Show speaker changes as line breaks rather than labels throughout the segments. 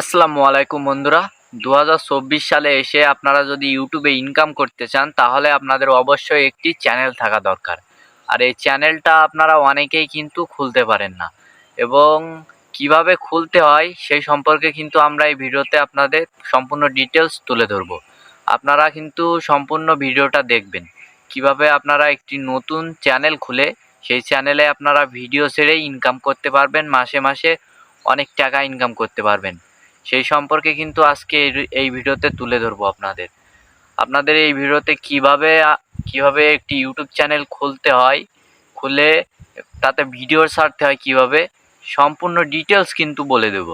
আসসালামু আলাইকুম বন্ধুরা। দু হাজার চব্বিশ সালে এসে আপনারা যদি ইউটিউবে ইনকাম করতে চান, তাহলে আপনাদের অবশ্যই একটি চ্যানেল থাকা দরকার। আর এই চ্যানেলটা আপনারা অনেকেই কিন্তু খুলতে পারেন না। এবং কীভাবে খুলতে হয়, সেই সম্পর্কে কিন্তু আমরা এই ভিডিওতে আপনাদের সম্পূর্ণ ডিটেলস তুলে ধরবো। আপনারা কিন্তু সম্পূর্ণ ভিডিওটা দেখবেন। কীভাবে আপনারা একটি নতুন চ্যানেল খুলে, সেই চ্যানেলে আপনারা ভিডিও ছেড়ে ইনকাম করতে পারবেন, মাসে মাসে অনেক টাকা ইনকাম করতে পারবেন। সেই সম্পর্কে কিন্তু আজকে এই- ভিডিওতে তুলে ধরবো আপনাদের। আপনাদের এই ভিডিওতে কীভাবে কীভাবে একটি ইউটিউব চ্যানেল খুলতে হয়, খুলে তাতে ভিডিও সারতে হয় কীভাবে, সম্পূর্ণ ডিটেলস কিন্তু বলে দেব।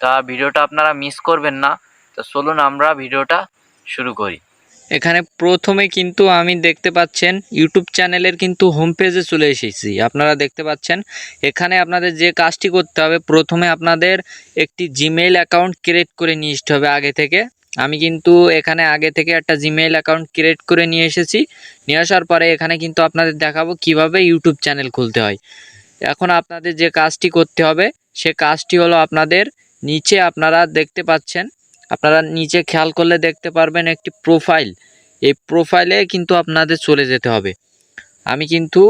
তা ভিডিওটা আপনারা মিস করবেন না। তো চলুন আমরা ভিডিওটা শুরু করি।
এখানে প্রথমে কিন্তু আমি দেখতে পাচ্ছেন ইউটিউব চ্যানেলের কিন্তু হোম পেজে চলে এসেছি। আপনারা দেখতে পাচ্ছেন, এখানে আপনাদের যে কাজটি করতে হবে, প্রথমে আপনাদের একটি জিমেইল অ্যাকাউন্ট ক্রিয়েট করে নিয়ে আসতে হবে আগে থেকে। আমি কিন্তু এখানে আগে থেকে একটা জিমেইল অ্যাকাউন্ট ক্রিয়েট করে নিয়ে এসেছি। নিয়ে আসার পরে এখানে কিন্তু আপনাদের দেখাবো কীভাবে ইউটিউব চ্যানেল খুলতে হয়। এখন আপনাদের যে কাজটি করতে হবে, সে কাজটি হলো আপনাদের নিচে আপনারা দেখতে পাচ্ছেন আপনারা নিচে খেয়াল করলে দেখতে পারবেন একটি প্রোফাইল এই প্রোফাইলে কিন্তু আপনাদের চলে যেতে হবে। আমি কিন্তু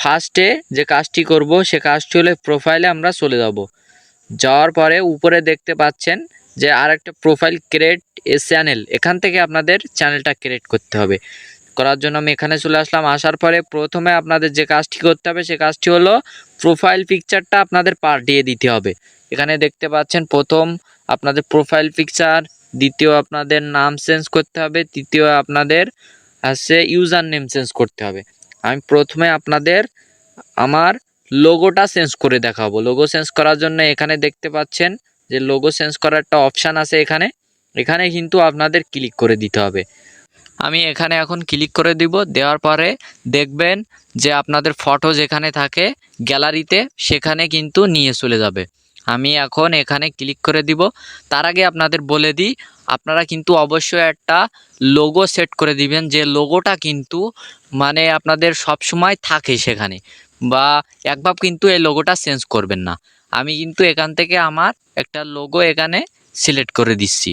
ফার্স্টে যে কাজটি করব, সে কাজটি হলে প্রোফাইলে আমরা চলে যাব। যাওয়ার পরে উপরে দেখতে পাচ্ছেন যে আর একটা প্রোফাইল ক্রিয়েট এ চ্যানেল এখান থেকে আপনাদের চ্যানেলটা ক্রিয়েট করতে হবে। করার জন্য আমি এখানে চলে আসলাম। আসার পরে প্রথমে আপনাদের যে কাজটি করতে হবে, সে কাজটি হলো প্রোফাইল পিকচারটা আপনাদের পাল্টিয়ে দিতে হবে। এখানে দেখতে পাচ্ছেন প্রথম আপনাদের প্রোফাইল পিকচার দ্বিতীয় আপনাদের নাম চেঞ্জ করতে হবে, তৃতীয় আপনাদের হচ্ছে ইউজার নেম চেঞ্জ করতে হবে। আমি প্রথমে আপনাদের আমার লোগোটা চেঞ্জ করে দেখাবো। লোগো চেঞ্জ করার জন্য এখানে দেখতে পাচ্ছেন যে লোগো চেঞ্জ করার একটা অপশান আছে এখানে। এখানে কিন্তু আপনাদের ক্লিক করে দিতে হবে। আমি এখানে এখন ক্লিক করে দিব, দেওয়ার পরে দেখবেন যে আপনাদের ফটো যেখানে থাকে গ্যালারিতে সেখানে কিন্তু নিয়ে চলে যাবে। আমি এখন এখানে ক্লিক করে দিব। তার আগে আপনাদের বলে দিই, আপনারা কিন্তু অবশ্যই একটা লোগো সেট করে দিবেন, যে লোগোটা কিন্তু মানে আপনাদের সব সময় থাকে সেখানে বা একভাব কিন্তু এই লোগোটা চেঞ্জ করবেন না। আমি কিন্তু এখান থেকে আমার একটা লোগো এখানে সিলেক্ট করে দিচ্ছি।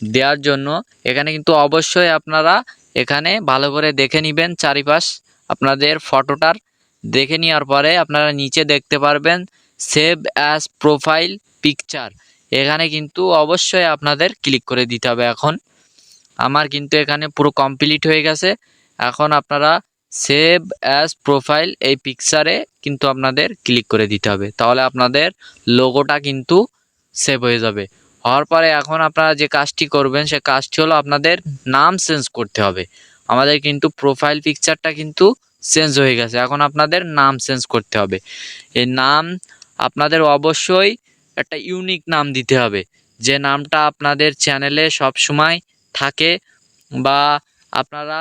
দেওয়ার জন্য এখানে কিন্তু অবশ্যই আপনারা এখানে ভালো করে দেখে নেবেন চারিপাশ। আপনাদের ফটোটার দেখে নেওয়ার পরে আপনারা নিচে দেখতে পারবেন সেভ অ্যাজ প্রোফাইল পিকচার এখানে কিন্তু অবশ্যই আপনাদের ক্লিক করে দিতে হবে এখন। আমার কিন্তু এখানে পুরো কমপ্লিট হয়ে গেছে। এখন আপনারা সেভ অ্যাজ প্রোফাইল এই পিকচারে কিন্তু আপনাদের ক্লিক করে দিতে হবে। তাহলে আপনাদের লোগোটা কিন্তু সেভ হয়ে যাবে। হওয়ার পরে এখন আপনারা যে কাজটি করবেন, সে কাজটি হলো আপনাদের নাম চেঞ্জ করতে হবে। আমাদের কিন্তু প্রোফাইল পিকচারটা কিন্তু চেঞ্জ হয়ে গেছে। এখন আপনাদের নাম চেঞ্জ করতে হবে। এই নাম আপনাদের অবশ্যই একটা ইউনিক নাম দিতে হবে। যে নামটা আপনাদের চ্যানেলে সব সময় থাকে বা আপনারা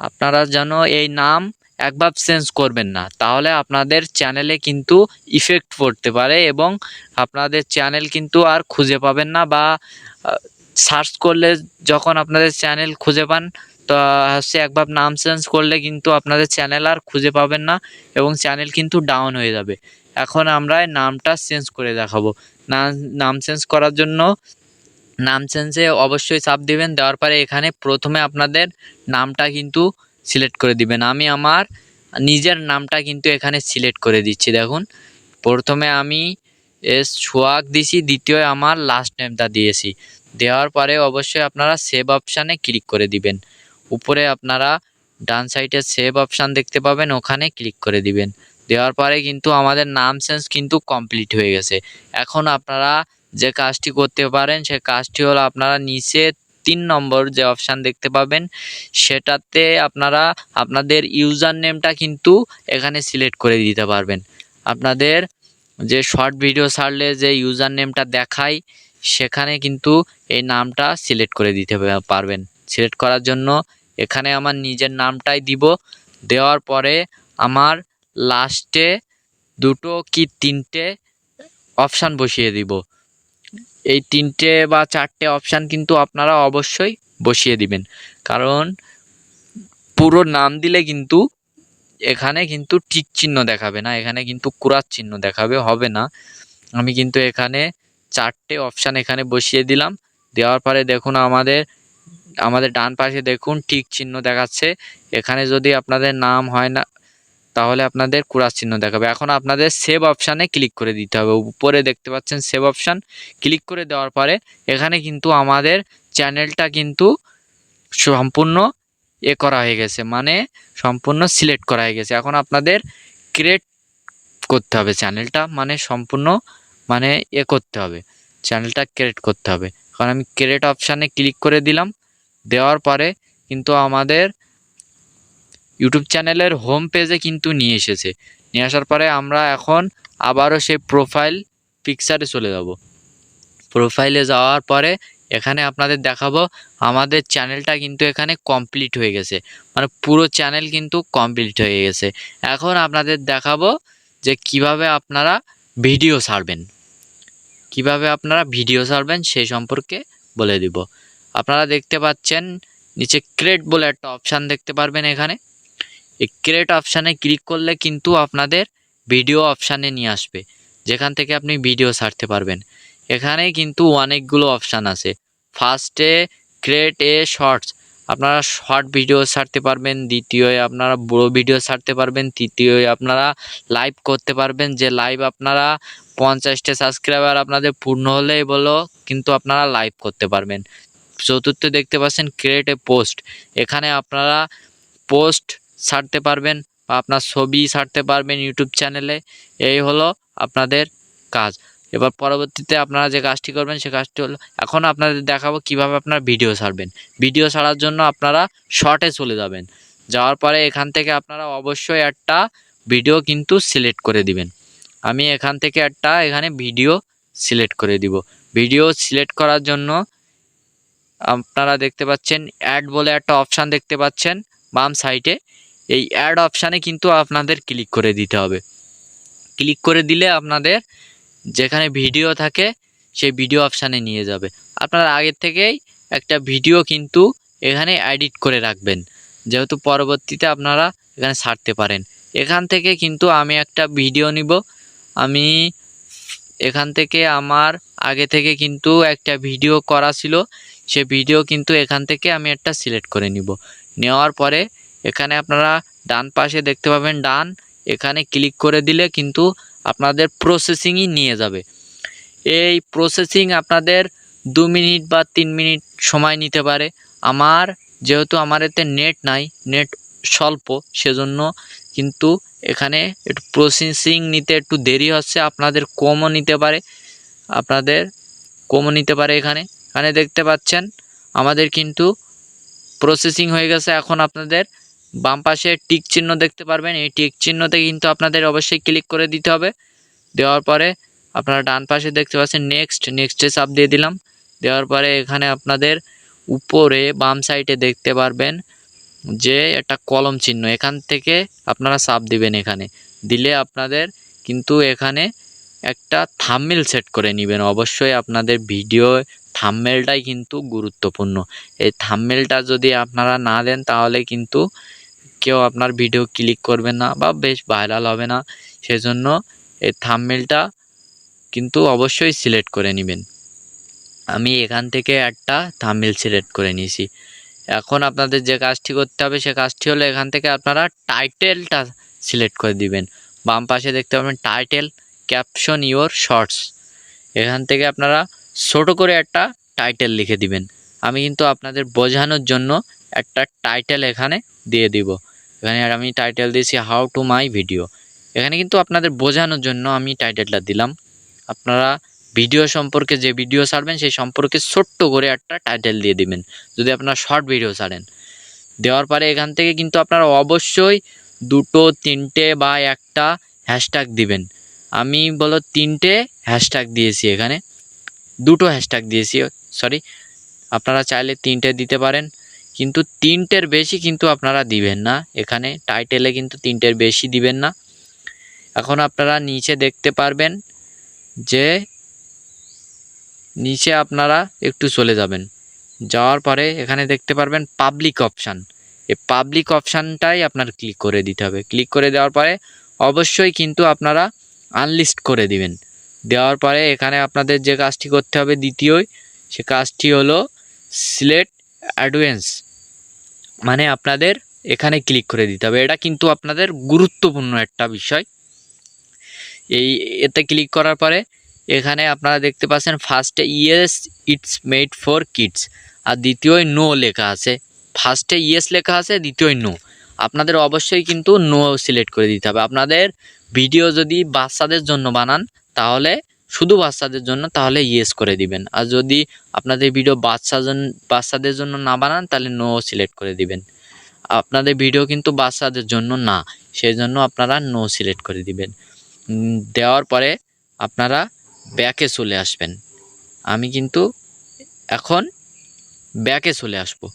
আপনারা যেন এই নাম একবার চেঞ্জ করবেন না, তাহলে আপনাদের চ্যানেলে কিন্তু ইফেক্ট পড়তে পারে এবং আপনাদের চ্যানেল কিন্তু আর খুঁজে পাবেন না বা সার্চ করলে যখন আপনাদের চ্যানেল খুঁজে পান, তো হচ্ছে একবার নাম চেঞ্জ করলে কিন্তু আপনাদের চ্যানেল আর খুঁজে পাবেন না এবং চ্যানেল কিন্তু ডাউন হয়ে যাবে। এখন আমরা নামটা চেঞ্জ করে দেখাবো। নাম নাম চেঞ্জ করার জন্য, নাম চেঞ্জে অবশ্যই চাপ দিবেন। দেওয়ার পরে এখানে প্রথমে আপনাদের নামটা কিন্তু সিলেক্ট করে দিবেন। আমি আমার নিজের নামটা কিন্তু এখানে সিলেক্ট করে দিচ্ছি, দেখুন। প্রথমে আমি এস সোয়াগ দিছি, দ্বিতীয় আমার লাস্ট নেমটা দিয়েছি। দেওয়ার পরে অবশ্যই আপনারা সেভ অপশানে ক্লিক করে দিবেন। উপরে আপনারা ডান সাইডে সেভ অপশান দেখতে পাবেন, ওখানে ক্লিক করে দিবেন। দেওয়ার পরে কিন্তু আমাদের নাম চেঞ্জ কিন্তু কমপ্লিট হয়ে গেছে। এখন আপনারা যে কাজটি করতে পারেন, সে কাজটি হলো আপনারা নিচে তিন নম্বর যে অপশান দেখতে পাবেন, সেটাতে আপনারা আপনাদের ইউজার নেমটা কিন্তু এখানে সিলেক্ট করে দিতে পারবেন। আপনাদের যে শর্ট ভিডিও ছাড়লে যে ইউজার নেমটা দেখায় সেখানে কিন্তু এই নামটা সিলেক্ট করে দিতে পারবেন। সিলেক্ট করার জন্য এখানে আমার নিজের নামটাই দিব। দেওয়ার পরে আমার লাস্টে দুটো কি তিনটে অপশান বসিয়ে দিব। এই তিনটে বা চারটে অপশান কিন্তু আপনারা অবশ্যই বসিয়ে দিবেন। কারণ পুরো নাম দিলে কিন্তু এখানে কিন্তু টিক চিহ্ন দেখাবে না, এখানে কিন্তু কুরাত চিহ্ন দেখাবে, হবে না। আমি কিন্তু এখানে চারটে অপশান এখানে বসিয়ে দিলাম। দেওয়ার পরে দেখুন আমাদের আমাদের ডান পাশে দেখুন ঠিক চিহ্ন দেখাচ্ছে। এখানে যদি আপনাদের নাম হয় না তাহলে আপনাদের কুড়ার চিহ্ন দেখাবে। এখন আপনাদের সেভ অপশানে ক্লিক করে দিতে হবে। উপরে দেখতে পাচ্ছেন সেভ অপশান ক্লিক করে দেওয়ার পরে এখানে কিন্তু আমাদের চ্যানেলটা কিন্তু সম্পূর্ণ এ করা হয়ে গেছে মানে সম্পূর্ণ সিলেক্ট করা হয়ে গেছে। এখন আপনাদের ক্রিয়েট করতে হবে চ্যানেলটা মানে সম্পূর্ণ মানে এ করতে হবে। চ্যানেলটা ক্রিয়েট করতে হবে। কারণ আমি ক্রিয়েট অপশানে ক্লিক করে দিলাম। দেওয়ার পরে কিন্তু আমাদের ইউটিউব চ্যানেলের হোম পেজে কিন্তু নিয়ে এসেছে। নিয়ে আসার পরে আমরা এখন আবারও সেই প্রোফাইল পিকচারে চলে যাব। প্রোফাইলে যাওয়ার পরে এখানে আপনাদের দেখাবো, আমাদের চ্যানেলটা কিন্তু এখানে কমপ্লিট হয়ে গেছে। মানে পুরো চ্যানেল কিন্তু কমপ্লিট হয়ে গেছে। এখন আপনাদের দেখাবো যে কীভাবে আপনারা ভিডিও ছাড়বেন। কীভাবে আপনারা ভিডিও ছাড়বেন সেই সম্পর্কে বলে দিব। আপনারা দেখতে পাচ্ছেন, নিচে ক্রেট বলে একটা অপশান দেখতে পারবেন এখানে। এই ক্রিয়েট অপশানে ক্লিক করলে কিন্তু আপনাদের ভিডিও অপশানে নিয়ে আসবে। যেখান থেকে আপনি ভিডিও ছাড়তে পারবেন। এখানে কিন্তু অনেকগুলো অপশান আছে। ফার্স্টে ক্রিয়েট এ শর্টস আপনারা শর্ট ভিডিও ছাড়তে পারবেন, দ্বিতীয় আপনারা বড় ভিডিও ছাড়তে পারবেন, তৃতীয় আপনারা লাইভ করতে পারবেন। যে লাইভ আপনারা পঞ্চাশটা সাবস্ক্রাইবার আপনাদের পূর্ণ হলেই বলো কিন্তু আপনারা লাইভ করতে পারবেন। চতুর্থ দেখতে পাচ্ছেন ক্রিয়েট এ পোস্ট এখানে আপনারা পোস্ট ছাড়তে পারবেন বা আপনার ছবি ছাড়তে পারবেন ইউটিউব চ্যানেলে। এই হলো আপনাদের কাজ। এবার পরবর্তীতে আপনারা যে কাজটি করবেন, সে কাজটি হলো, এখন আপনাদের দেখাবো কীভাবে আপনারা ভিডিও ছাড়বেন। ভিডিও ছাড়ার জন্য আপনারা শর্টে চলে যাবেন। যাওয়ার পরে এখান থেকে আপনারা অবশ্যই একটা ভিডিও কিন্তু সিলেক্ট করে দিবেন। আমি এখান থেকে একটা এখানে ভিডিও সিলেক্ট করে দিব। ভিডিও সিলেক্ট করার জন্য আপনারা দেখতে পাচ্ছেন, অ্যাড বলে একটা অপশান দেখতে পাচ্ছেন, বাম সাইডে এই অ্যাড অপশানে কিন্তু আপনাদের ক্লিক করে দিতে হবে। ক্লিক করে দিলে আপনাদের যেখানে ভিডিও থাকে, সেই ভিডিও অপশানে নিয়ে যাবে। আপনারা আগের থেকেই একটা ভিডিও কিন্তু এখানে এডিট করে রাখবেন। যেহেতু পরবর্তীতে আপনারা এখানে ছাড়তে পারেন। এখান থেকে কিন্তু আমি একটা ভিডিও নিব। আমি এখান থেকে আমার আগে থেকে কিন্তু একটা ভিডিও করা ছিল। সে ভিডিও কিন্তু এখান থেকে আমি একটা সিলেক্ট করে নিব। নেওয়ার পরে এখানে আপনারা ডান পাশে দেখতে পাবেন ডান। এখানে ক্লিক করে দিলে কিন্তু আপনাদের প্রসেসিংই নিয়ে যাবে। এই প্রসেসিং আপনাদের দু মিনিট বা তিন মিনিট সময় নিতে পারে। আমার যেহেতু আমার এতে নেট নাই নেট স্বল্প, সেজন্য কিন্তু এখানে একটু প্রসেসিং নিতে একটু দেরি হচ্ছে, আপনাদের কমও নিতে পারে। আপনাদের কমও নিতে পারে এখানে। এখানে দেখতে পাচ্ছেন, আমাদের কিন্তু প্রসেসিং হয়ে গেছে। এখন আপনাদের বাম পাশে টিক চিহ্ন দেখতে পারবেন। এই টিক চিহ্নতে কিন্তু আপনাদের অবশ্যই ক্লিক করে দিতে হবে। দেওয়ার পরে আপনারা ডান পাশে দেখতে পাচ্ছেন নেক্সট, নেক্সটে চাপ দিয়ে দিলাম। দেওয়ার পরে এখানে আপনাদের উপরে বাম সাইডে দেখতে পারবেন যে একটা কলম চিহ্ন। এখান থেকে আপনারা চাপ দিবেন এখানে। দিলে আপনাদের কিন্তু এখানে একটা থাম্বনেল সেট করে নেবেন। অবশ্যই আপনাদের ভিডিও থাম্বনেলটাই কিন্তু গুরুত্বপূর্ণ। এই থাম্বনেলটা যদি আপনারা না দেন তাহলে কিন্তু কেউ আপনার ভিডিও ক্লিক করবে না বা বেশ ভাইরাল হবে না, সেজন্য এই থাম্বনেলটা কিন্তু অবশ্যই সিলেক্ট করে নেবেন। আমি এখান থেকে একটা থাম্বনেল সিলেক্ট করে নিয়েছি। এখন আপনাদের যে কাজটি করতে হবে, সে কাজটি হলো এখান থেকে আপনারা টাইটেলটা সিলেক্ট করে দিবেন। বাম পাশে দেখতে পাবেন টাইটেল ক্যাপশন ইওর শর্টস এখান থেকে আপনারা ছোট করে একটা টাইটেল লিখে দিবেন। আমি কিন্তু আপনাদের বোঝানোর জন্য একটা টাইটেল এখানে দিয়ে দিব। এখানে আর আমি টাইটেল দিয়েছি হাউ টু মাই ভিডিও এখানে কিন্তু আপনাদের বোঝানোর জন্য আমি টাইটেলটা দিলাম। আপনারা ভিডিও সম্পর্কে যে ভিডিও ছাড়বেন, সেই সম্পর্কে ছোট্ট করে একটা টাইটেল দিয়ে দিবেন, যদি আপনারা শর্ট ভিডিও ছাড়েন। দেওয়ার পরে এখান থেকে কিন্তু আপনারা অবশ্যই দুটো, তিনটে বা একটা হ্যাশট্যাগ দিবেন। আমি বলো তিনটে হ্যাশট্যাগ দিয়েছি এখানে। দুটো হ্যাশট্যাগ দিয়েছি সরি আপনারা চাইলে তিনটে দিতে পারেন। কিন্তু তিনটের বেশি কিন্তু আপনারা দিবেন না। এখানে টাইটেলে কিন্তু তিনটের বেশি দিবেন না। এখন আপনারা নিচে দেখতে পারবেন যে নিচে আপনারা একটু চলে যাবেন। যাওয়ার পরে এখানে দেখতে পারবেন পাবলিক অপশান এই পাবলিক অপশানটাই আপনার ক্লিক করে দিতে হবে। ক্লিক করে দেওয়ার পরে অবশ্যই কিন্তু আপনারা আনলিস্ট করে দিবেন। দেওয়ার পরে এখানে আপনাদের যে কাজটি করতে হবে দ্বিতীয় সে কাজটি হলো সিলেট অ্যাডভেন্স মানে আপনাদের এখানে ক্লিক করে দিতে হবে। এটা কিন্তু আপনাদের গুরুত্বপূর্ণ একটা বিষয়। এই, এতে ক্লিক করার পরে এখানে আপনারা দেখতে পাচ্ছেন ফার্স্টে yes it's made for kids আর দ্বিতীয় নো লেখা আছে। ফার্স্টে ইয়েস লেখা আছে, দ্বিতীয় নো আপনাদের অবশ্যই কিন্তু নো সিলেক্ট করে দিতে হবে। আপনাদের ভিডিও যদি বাচ্চাদের জন্য বানান, তাহলে শুধু বাচ্চাদের জন্য, তাহলে ইয়েস করে দিবেন। আর যদি আপনাদের ভিডিও বাচ্চা জন- বাচ্চাদের জন্য না বানান, তাহলে নো সিলেক্ট করে দিবেন। আপনাদের ভিডিও কিন্তু বাচ্চাদের জন্য না সেই জন্য আপনারা নো সিলেক্ট করে দিবেন। দেওয়ার পরে আপনারা ব্যাকে চলে আসবেন। আমি কিন্তু এখন ব্যাকে চলে আসব।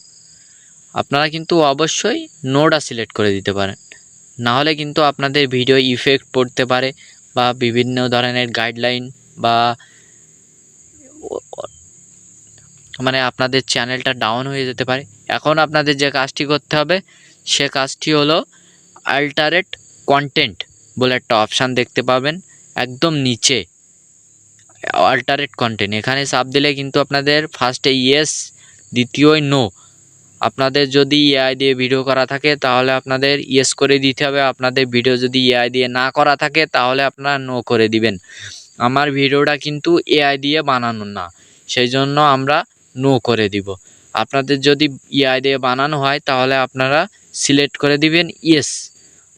আপনারা কিন্তু অবশ্যই নোটা সিলেক্ট করে দিতে পারেন। না হলে কিন্তু আপনাদের ভিডিও ইফেক্ট পড়তে পারে বা বিভিন্ন ধরনের গাইডলাইন বা মানে আপনাদের চ্যানেলটা ডাউন হয়ে যেতে পারে। এখন আপনাদের যে কাজটি করতে হবে, সে কাজটি হলো আল্টারেট কন্টেন্ট বলে একটা অপশান দেখতে পাবেন, একদম নিচে। অল্টারেট কন্টেন্ট এখানে চাপ দিলে কিন্তু আপনাদের ফার্স্টে ইয়েস দ্বিতীয় নো আপনাদের যদি এআই দিয়ে ভিডিও করা থাকে, তাহলে আপনাদের ইয়েস করে দিতে হবে। আপনাদের ভিডিও যদি এআই দিয়ে না করা থাকে, তাহলে আপনারা নো করে দিবেন। আমার ভিডিওটা কিন্তু এআই দিয়ে বানানো না। সেই জন্য আমরা নো করে দিব। আপনাদের যদি এআই দিয়ে বানানো হয়, তাহলে আপনারা সিলেক্ট করে দিবেন ইয়েস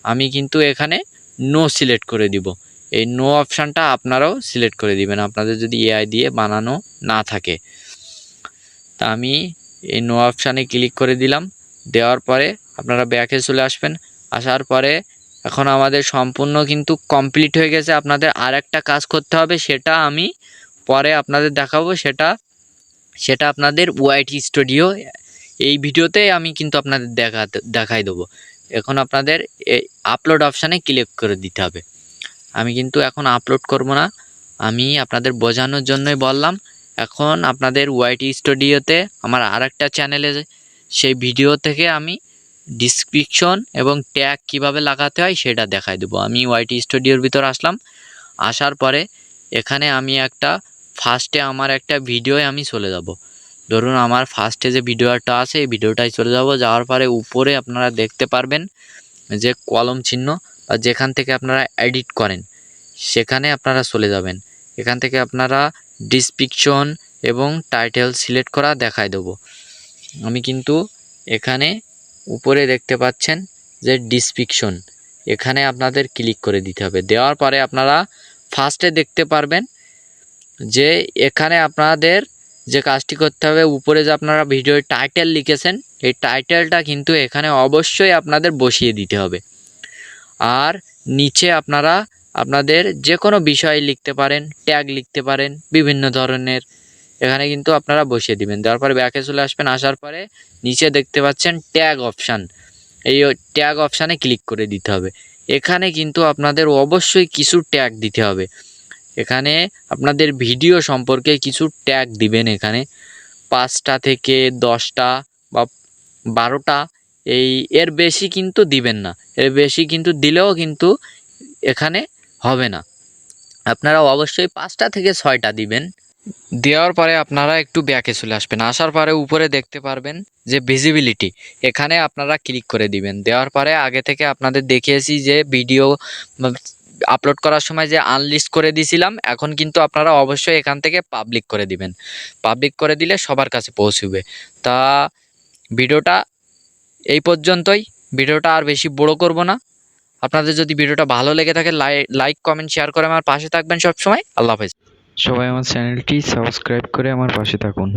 আমি কিন্তু এখানে নো সিলেক্ট করে দিব। এই নো অপশানটা আপনারাও সিলেক্ট করে দিবেন, আপনাদের যদি এআই দিয়ে বানানো না থাকে। তা আমি এই নো অপশানে ক্লিক করে দিলাম। দেওয়ার পরে আপনারা ব্যাকে চলে আসবেন। আসার পরে এখন আমাদের সম্পূর্ণ কিন্তু কমপ্লিট হয়ে গেছে। আপনাদের আর একটা কাজ করতে হবে, সেটা আমি পরে আপনাদের দেখাবো। সেটা সেটা আপনাদের ওয়াইটি স্টুডিও এই ভিডিওতে আমি কিন্তু আপনাদের দেখাতে, দেখাই দেবো। এখন আপনাদের আপলোড অপশানে ক্লিক করে দিতে হবে। আমি কিন্তু এখন আপলোড করব না। আমি আপনাদের বোঝানোর জন্যই বললাম, এখন আপনাদের ওয়াইটি স্টুডিওতে আমার আর একটা চ্যানেলে সেই ভিডিও থেকে আমি ডিসক্রিপশন এবং ট্যাগ কীভাবে লাগাতে হয় সেটা দেখাই দেবো। আমি ওয়াইটি স্টুডিওর ভিতর আসলাম। আসার পরে এখানে আমি একটা ফার্স্টে আমার একটা ভিডিও আমি চলে যাব। ধরুন আমার ফার্স্টে যে ভিডিওটা আছে, এই ভিডিওটাই চলে যাব। যাওয়ার পরে উপরে আপনারা দেখতে পারবেন যে কলম চিহ্ন বা যেখান থেকে আপনারা এডিট করেন, সেখানে আপনারা চলে যাবেন। এখান থেকে আপনারা ডিসক্রিপশন এবং টাইটেল সিলেক্ট করা দেখাই দেবো। আমি কিন্তু এখানে উপরে দেখতে পাচ্ছেন যে ডিসক্রিপশন এখানে আপনাদের ক্লিক করে দিতে হবে। দেওয়ার পরে আপনারা ফার্স্টে দেখতে পারবেন যে এখানে আপনাদের যে কাজটি করতে হবে, উপরে যে আপনারা ভিডিওর টাইটেল লিখেছেন, এই টাইটেলটা কিন্তু এখানে অবশ্যই আপনাদের বসিয়ে দিতে হবে। আর নিচে আপনারা আপনাদের যে কোনো বিষয় লিখতে পারেন ট্যাগ লিখতে পারেন, বিভিন্ন ধরনের এখানে কিন্তু আপনারা বসিয়ে দিবেন। দেওয়ার পরে ব্যাকে চলে আসবেন, আসার পরে নিচে দেখতে পাচ্ছেন ট্যাগ অপশান এই ট্যাগ অপশানে ক্লিক করে দিতে হবে। এখানে কিন্তু আপনাদের অবশ্যই কিছু ট্যাগ দিতে হবে। এখানে আপনাদের ভিডিও সম্পর্কে কিছু ট্যাগ দিবেন এখানে। পাঁচটা থেকে দশটা বা বারোটা, এই এর বেশি কিন্তু দিবেন না। এর বেশি কিন্তু দিলেও কিন্তু এখানে হবে না। আপনারা অবশ্যই পাঁচটা থেকে ছয়টা দিবেন। দেওয়ার পরে আপনারা একটু ব্যাকে চলে আসবেন। আসার পরে উপরে দেখতে পারবেন যে ভিজিবিলিটি এখানে আপনারা ক্লিক করে দিবেন। দেওয়ার পরে আগে থেকে আপনাদের দেখিয়েছি যে ভিডিও আপলোড করার সময় যে আনলিস্ট করে দিয়েছিলাম এখন কিন্তু আপনারা অবশ্যই এখান থেকে পাবলিক করে দিবেন। পাবলিক করে দিলে সবার কাছে পৌঁছবে। তা ভিডিওটা এই পর্যন্তই। ভিডিওটা আর বেশি বড় করব না। আপনাদের যদি ভিডিওটা ভালো লেগে থাকে লাইক কমেন্ট শেয়ার করে আমার পাশে থাকবেন সবসময়। আল্লাহ হাফেজ।
সবাই আমার চ্যানেলটি সাবস্ক্রাইব করে আমার পাশে থাকুন।